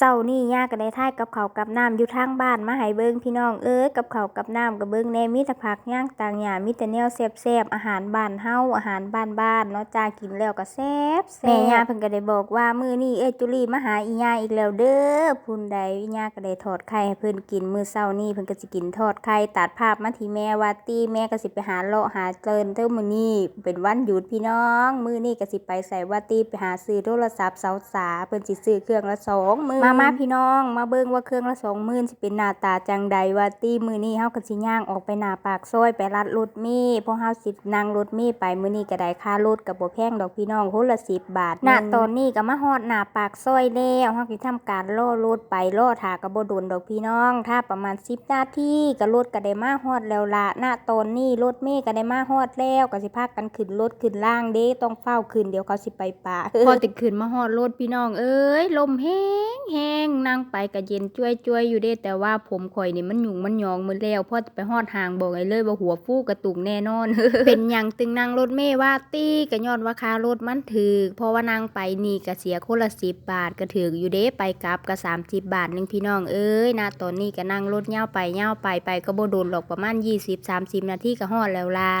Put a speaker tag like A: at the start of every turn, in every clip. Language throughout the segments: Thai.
A: เช้านี้ย่าก็ได้ทายกับเขากับน้ำอยู่ทางบ้านมาให้เบิ่งพี่น้องเอ้ยกับเขากับน้ำก็เบิ่งแน่มีแต่ผักย่างต่างหญ้ามีแต่แนวแซ่บๆอาหารบ้านเฮาอาหารบ้านๆเนาะจ้ากินแล้วก็แซ่บแม่ย่าเพิ่นก็ได้บอกว่ามื้อนี้เอ้ยจุลี่มาหาอีย่าอีกแล้วเด้อพุ่นใดย่าก็ได้ทอดไข่ให้เพิ่นกินมื้อเช้านี้เพิ่นก็สิกินทอดไข่ตัดภาพมาที่แม่ว่าตี้แม่ก็สิไปหาเลาะหาเกินเด้อมื้อนี้เป็นวันหยุดพี่น้องมื้อนี้ก็สิไปใส่ว่าตี้ไปหาซื้อโทรศัพท์สาสาเพิ่นสิซื้อเครื่องละ20,000มามาพี่น้อง มาเบิ่งว่าเครื่องละ20,000สิเป็นหน้าตาจังใดว่าตี้มื้อนี้เฮาก็สิย่างออกไปหน้าปากซอยไปลัดรถเมล์เพราะเฮาสินั่งรถเมล์ไปมื้อนี้ก็ได้ค่ารถก็บ่แพงดอกพี่น้องคนละ10บาทณตอนนี้ก็มาฮอดหน้าปากซอยแล้วเฮาสิทำการรอรถไปรอท่าก็บ่โดนดอกพี่น้อง ถ้าประมาณ10นาทีก็รถก็ได้มาฮอดแล้วล่ะณตอนนี้รถเมล์ก็ได้มาฮอดแล้วก็สิพากันขึ้นรถขึ้นล่างเด้ต้องเฝ้าขึ้นเดี๋ยวเขาสิไปป่าพอติขึ้นมาฮอดรถพี่น้องเอ้ยลมแห้งแห้งนั่งไปก็เย็นจ้วยจ้วยๆอยู่เด้แต่ว่าผมข่อยนี่มันหยุ่งมันยองมืดแล้วพอไปฮอดห่างบอกไอ้เลยว่าหัวฟูกระตุกแน่นอน เป็นหยังตึงนั่งรถเมล์ว่าตี้ก็ย้อนว่าคารถมันถึกเพราะว่านั่งไปนี่ก็เสียคนละ10บบาทก็ถึกอยู่เด้ไปกลับก็30บบาทหนึ่งพี่น้องเอ้ยนะตอนนี้ก็นั่งรถเหย้าไปเหย้าไปไปก็บ่โดนหรอกประมาณ20-30นาทีก็ฮอดแล้วล่ะ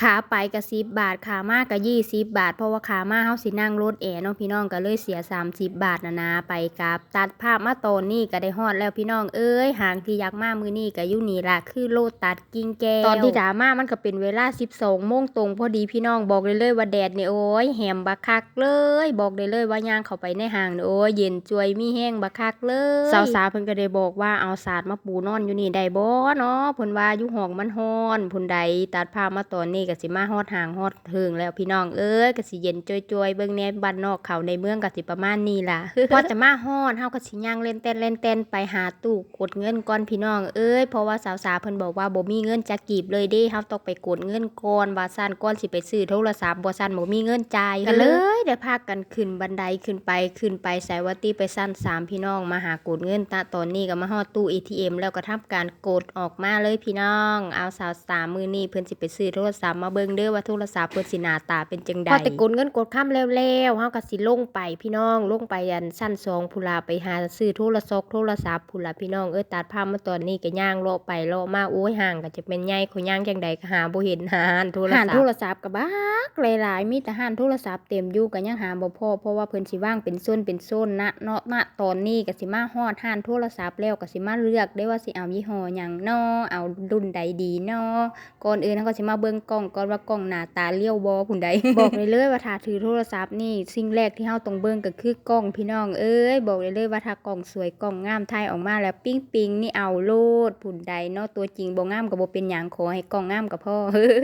A: ขาไปก็10บบาทขามาก็20บบาท เพราะว่าขามาเฮาสินั่งรถแอร์เนาะพี่น้องก็เลยเสีย30บบาทนะนะไปกลับตัดภาพมาตอนนี้ก็ได้ฮอดแล้วพี่น้องเอ้ยห่างที่อยากมามื้อนี้ก็อยู่นี่ล่ะคือโลตัดกิ่งแก้วตอนที่ถามามันก็เป็นเวลา 12โมงตรงพอดีพี่น้องบอกเลยเลยว่าแดดนี่โอ้ยแหมบักคักเลย บอกได้เลยว่าย่างเข้าไปในห้างนี่โอ้ยเย็นจวยมีแห้งบักคักเลยสาวๆเพิ่นก็ได้บอกว่าเอาสาดมาปูนอนอยู่นี่ได้บ่เนาะเพิ่นว่าอยู่ห้องมันร้อนพุ่นใดตัดภาพมาตอนนี้ก็สิมาฮอดห่างฮอดเทิงแล้วพี่น้องเอ้ยก็สิเย็นจวยๆเบิ่งแหน่บ้านนอกเขาในเมืองก็สิประมาณนี้ล่ะพอจะมาฮอดเฮาก็สิย่างเล่นเต้นเล่นเต้นไปหาตู้กดเงินก่อนพี่น้องเอ้ยเพราะว่าสาวๆเพิ่นบอกว่าบ่มีเงินจะกีบเลยเด้เฮาต้องไปกดเงินก่อนว่าซั่นก่อนสิไปซื้อโทรศัพท์บ่ซั่นบ่มีเงินจ่ายก็เลย ได้พากันขึ้นบันไดขึ้นไปขึ้นไปสายวัตตีไปสั้นสามพี่น้องมาหากดเงินตะตอนนี้ก็มาฮอดตู้ ATM แล้วก็ทำการกดออกมาเลยพี่น้อง เอาสาวสามมือนี้เพิ่นสิไปซื้อโทรศัพท์มาเบิ่งเด้อว่าโทรศัพท์เพิ่นสิหน้าตาเป็นจังใดพอแต่กดเงินกดค้ำแล้วๆเฮาก็สิลงไปพี่น้องลงไปอันสั้นสองพุลาไปหาซื้อโทรศัพท์โทรศัพท์พุลาพี่น้องเอ้ยตัดภาพมาตอนนี้ก็ย่างเลาะไปเลาะมาโอ้ยห่างก็จะเป็นใหญ่เขาย่างจังใดก็หาบ่เห็นหาโทรศัพท์หาโทรศัพท์ก็บักหลายๆมีแต่หานโทรศัพท์เต็มอยู่ก็ยังหาบ่พอเพราะว่าเพิ่นสิว่างเป็นโซนเป็นโซนนะเนาะณตอนนี้ก็สิมาฮอดหานโทรศัพท์แล้วก็สิมาเลือกได้ว่าสิเอายี่ห้อหยังเนาะเอารุ่นใดดีเนาะก่อนอื่นเราก็สิมาเบิ่งกล้องก่อนว่ากล้องหน้าตาเลี้ยวบ่ผู้ใดบอกเลยเลยว่าถ้าถือโทรศัพท์นี่สิ่งแรกที่เฮาต้องเบิ่งก็คือกล้องพี่น้องเอ้ยบอกเลยเลยว่าถ้ากล้องสวยกล้องงามถ่ายออกมาแล้วปิ๊งปิงๆนี่เอาโลดผู้ใดเนาะตัวจริงบ่งามก็บ่เป็นหยังขอให้กล้องงามก็พอ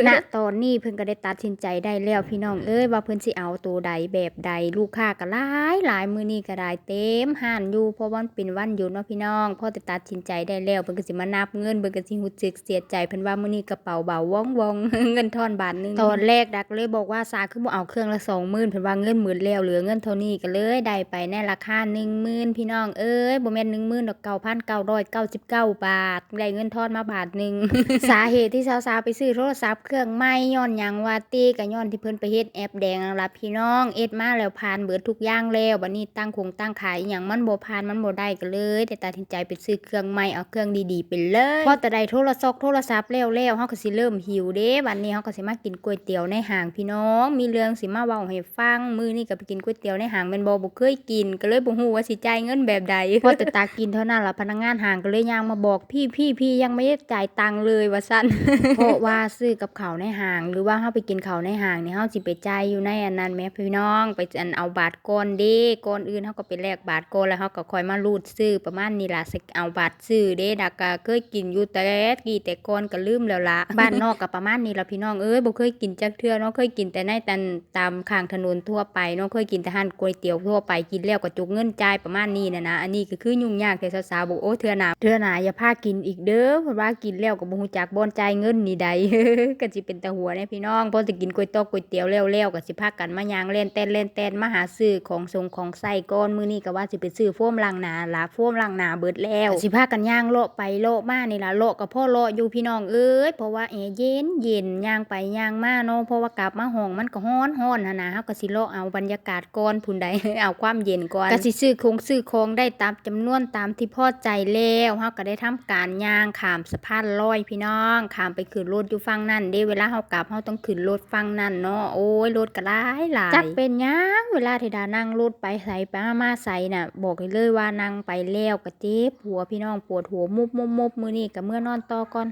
A: ณตอนนี้เพิ่นก็ได้ตัดสินใจได้แล้วพี่น้องเอ้ยว่าเพิ่นสิเอาตัวใดแบบใดลูกค้าก็หลายหลายมือนี้ก็ได้เต็มห้านอยู่เพราะวันเป็นวันหยุดเนาะพี่น้องพ่อจะตัดสินใจได้แล้วเพิ่นก็สิมานับเงินเพิ่นก็สิรู้สึกเสียใจเพิ่นว่ามื้อนี้กระเป๋าเบาว่องวองเงินทอนบาทนึงตอนแรกดักเลยบอกว่าซาคือบ่เอาเครื่องละ20,000เพิ่นว่าเงินหมื่นแล้วเหลือเงินเท่านี้ก็เลยได้ไปในราคา10,000พี่น้องเอ้ยบ่แม่น10,000ดอก9,999 บาทได้เงินทอนมาบาทหนึงสาเหตุที่สาวๆไปซื้อโทรศัพท์เครื่องใหม่ย้อนหยังว่าติก็ย้อนที่เพิ่นไปเฮ็ดแอปแดงนั่นล่ะพี่น้องเอ็ดมาแล้วผ่านเบิดทุกอย่างแล้วบัดนี้ตั้งคงตั้งขายอหยังมันบ่ผ่านมันบ่ได้ก็เลย แต่ตัดสินใจไปซื้อเครื่องใหม่เอาเครื่องดีๆไปเลยพอแต่ได้โทรศัพท์โทรศัพท์แล้วแล้วเฮาก็สิเริ่มหิวเด้บัดนี้เฮาก็สิมากินก๋วยเตี๋ยวในห้างพี่น้อง มีเรื่องสิมาเว้าให้ฟังมื้อนี้ก็ไปกินก๋วยเตี๋ยวในห้างแม่นบ่บ่เคยกิน ก็เลยบ่ฮู้ว่าสิจ่ายเงินแบบใดพอแต่ตากินเท่านั้นล่ะพนักงานห้างก็เลยย่างมาบอกพี่พี่พี่ยังไม่ได้จ่ายตังค์เลยว่าซั่นเพราะว่าซื้อกับข้าวในห้าง หรือว่าเฮาไปกินข้าวในห้างนี่เฮาสิไปจ่ายอยู่ในอันนั้นแหม่พี่น้องไปอันเอาบาทก่อนเด้ก่อนอื่นเฮาก็ไปแลกบาทก่อนแล้วเฮาก็ค่อยมารูดซื้อประมาณนี้ล่ะสิเอาบาทซื้อเด้ดักก็เคยกินอยู่แต่กี่แต่ก่อนก็ลืมแล้วล่ะบ้านนอกก็ประมาณนี้ล่ะพี่น้องเอ้ยบ่เคยกินจักเทื่อเนาะเคยกินแต่ในตันตามข้างถนนทั่วไปเนาะเคยกินแต่ร้านก๋วยเตี๋ยวทั่วไปกินแล้วก็จุกเงินจ่ายประมาณนี้น่ะนะอันนี้ก็คือยุ่งยากแต่สาวๆบอกโอ้เทื่อหน้าเทื่อหน้าอย่าพากินอีกเด้อเพราะว่ากินแล้วก็บ่ฮู้จักบ่อนจ่ายเงินนี่ใดก็สิเป็นตาหัวเนี่ยพี่น้องพอสิกินก๋วยตอกก๋วยเตี๋ยวแล้วๆก็สิพากันมาย่างเล่นเต้นเล่นเต้นมาหาซื้อของทรงของใส่ก่อนมือนี้ก็ว่าสิไปซื้อโฟมล้างหนาล่ะโฟมล้างหนาเบิดแล้วสิพากันย่างเลาะไปเลาะมานี่ล่ะเลาะก็พ่อเลาะอยู่พี่น้องเอ้ยเพราะว่าแอร์เย็นเย็นย่างไปย่างมาเนาะเพราะว่ากลับมาห้องมันก็ร้อนร้อนหั่นะเฮาก็สิเลาะเอาบรรยากาศก่อนพุ่นใดเอาความเย็นก่อนก็สิซื้อคงซื้ออของได้ตามจำนวนตามที่พ่อใจแล้วเฮาก็ได้ทำการย่างขามสะพานลอยพี่น้องขามไปขึ้นรถอยู่ฝั่งนั้นเด้เวลาเฮากลับเฮาต้องขึ้นรถฝั่งนั้นเนาะโอ้ยรถก็หลายหลายจักเป็นยังเวลาที่ดานั่งรถไปใสไปมาใส่น่ะ บอกเลยว่านั่งไปแล้วก็เจ็บหัวพี่น้องปวดหัวมุบมบมื้อนี่กับเมื่อนอนต่อก่อน